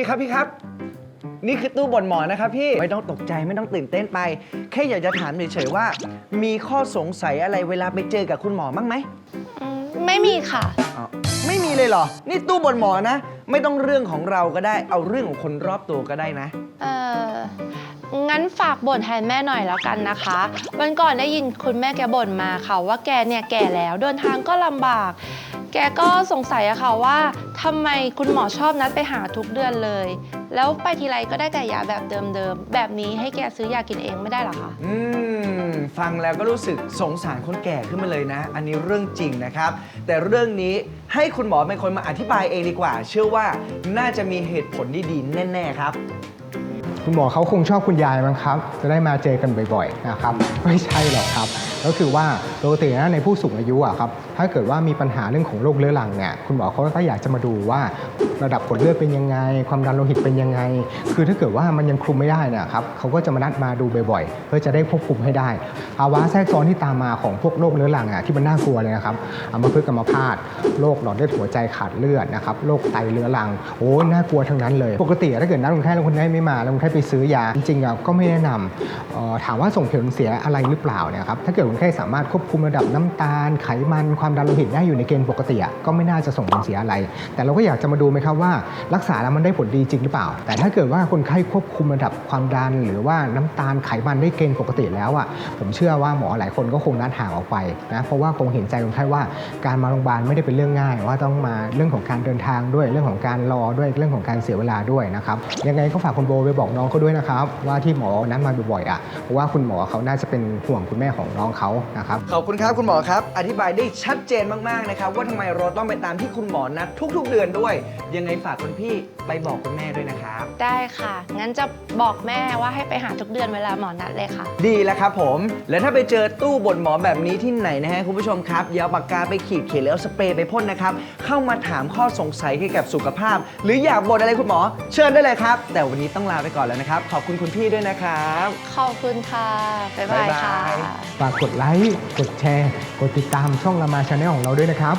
พี่ครับพี่ครับ นี่คือตู้บ่นหมอนะครับพี่ไม่ต้องตกใจไม่ต้องตื่นเต้นไป แค่อยากจะถามเฉยๆว่า มีข้อสงสัยอะไรเวลาไปเจอกับคุณหมอบ้างไหมอืมไม่มีค่ะ อ้าวไม่มีเลยเหรอ นี่ตู้บ่นหมอนะ ไม่ต้องเรื่องของเราก็ได้ เอาเรื่องของคนรอบตัวก็ได้นะ เอองั้นฝากบ่นแทนแม่หน่อยแล้วกันนะคะ วันก่อนได้ยินคุณแม่แกบ่นมาค่ะว่าแกเนี่ยแก่แล้วเดินทางก็ลำบาก แกก็สงสัยอะค่ะว่าทำไมคุณหมอชอบนัดไปหาทุกเดือนเลย แล้วไปทีไรก็ได้แต่ยาแบบเดิมๆ แบบนี้ให้แกซื้อยากินเองไม่ได้เหรอคะอืมฟังแล้วก็รู้สึกสงสารคนแก่ขึ้นมาเลยนะ อันนี้เรื่องจริงนะครับ แต่เรื่องนี้ให้คุณหมอเป็นคนมาอธิบายเองดีกว่า เชื่อว่าน่าจะมีเหตุผลที่ดีแน่ ๆ ครับ คุณหมอเขาคงชอบคุณยายมั้งครับ จะได้มาเจอกันบ่อยๆนะครับ ไม่ใช่หรอกครับก็คือว่าปกตินะในผู้สูงอายุอะครับถ้าเกิดว่ามีปัญหาเรื่องของโรคเรื้อรังเนี่ยคุณหมอเขาก็อยากจะมาดูว่าระดับผลเลือดเป็นยังไง ความดันโลหิตเป็นยังไง คือถ้าเกิดว่ามันยังคุมไม่ได้นี่ยครับเขาก็จะมานัดมาดูบ่อยๆ เพื่อจะได้ควบคุมให้ได้ภาวะแทรกซ้อนที่ตามมาของพวกโรคเรื้อรังอะที่มันน่ากลัวเลยนะครับอัมพฤกษ์อัมพาตโรคหลอดเลือดหัวใจขาดเลือดนะครับโรคไตเรื้อรังโอ้ยน่ากลัวทั้งนั้นเลย ปกติถ้าเกิดนัดคนไข้แล้วคนไข้ไม่มาแล้วคนไข้ไปซื้อยาจริงๆอะก็ไม่แนะนำถามว่าส่งผลเสียอะไรหรือเปล่าเนี่ยครับถ้าเกิดคนไข้สามารถควบคุมระดับน้ำตาล ไขมันความดันโลหิตได้อยู่ในเกณฑ์ปกติอะก็ไม่น่าจะส่งผลเสียอะไร แต่เราก็อยากจะมาดูไหมครับว่า รักษาแล้วมันได้ผลดีจริงหรือเปล่า แต่ถ้าเกิดว่าคนไข้ควบคุมระดับความดัน หรือว่าน้ำตาลไขมันได้เกณฑ์ปกติแล้วอะผมเชื่อว่าหมอหลายคนก็คงนัดห่างออกไปนะเพราะว่าคงเห็นใจคนไข้ว่าการมาโรงพยาบาลไม่ได้เป็นเรื่องง่าย ว่าต้องมาเรื่องของการเดินทางด้วยเรื่องของการรอด้วยเรื่องของการเสียเวลาด้วยนะครับยังไงก็ฝากคุณโบไปบอกน้องเขาด้วยนะครับว่าที่หมอนัดมาบ่อยๆอะเพราะว่าคุณหมอเขาน่าจะเป็นห่วงคุณแม่ของน้องเขานะครับขอบคุณครับคุณหมอครับ อธิบายได้ชัดเจนมากๆนะครับ ว่าทำไมเราต้องไปตามที่คุณหมอนัดทุก ๆ เดือนด้วย ยังไงฝากคุณพี่ไปบอกคุณแม่ด้วยนะครับ ได้ค่ะ งั้นจะบอกแม่ว่าให้ไปหาทุกเดือนเวลาหมอนัดเลยค่ะ ดีแล้วครับผม และถ้าไปเจอตู้บนหมอแบบนี้ที่ไหนนะฮะคุณผู้ชมครับอย่าเอาปากกาไปขีดเขียนแล้วสเปรย์ไปพ่นนะครับ เข้ามาถามข้อสงสัยเกี่ยวกับสุขภาพ หรืออยากบ่นอะไรคุณหมอ เชิญได้เลยครับ แต่วันนี้ต้องลาไปก่อนแล้วนะครับ ขอบคุณคุณพี่ด้วยนะครับ ขอบคุณค่ะ บ๊ายบายบ๊ายบายค่ะ ฝากกดไลค์ กดแชร์ กดติดตามช่องรามาชาแนลของเราด้วยนะครับ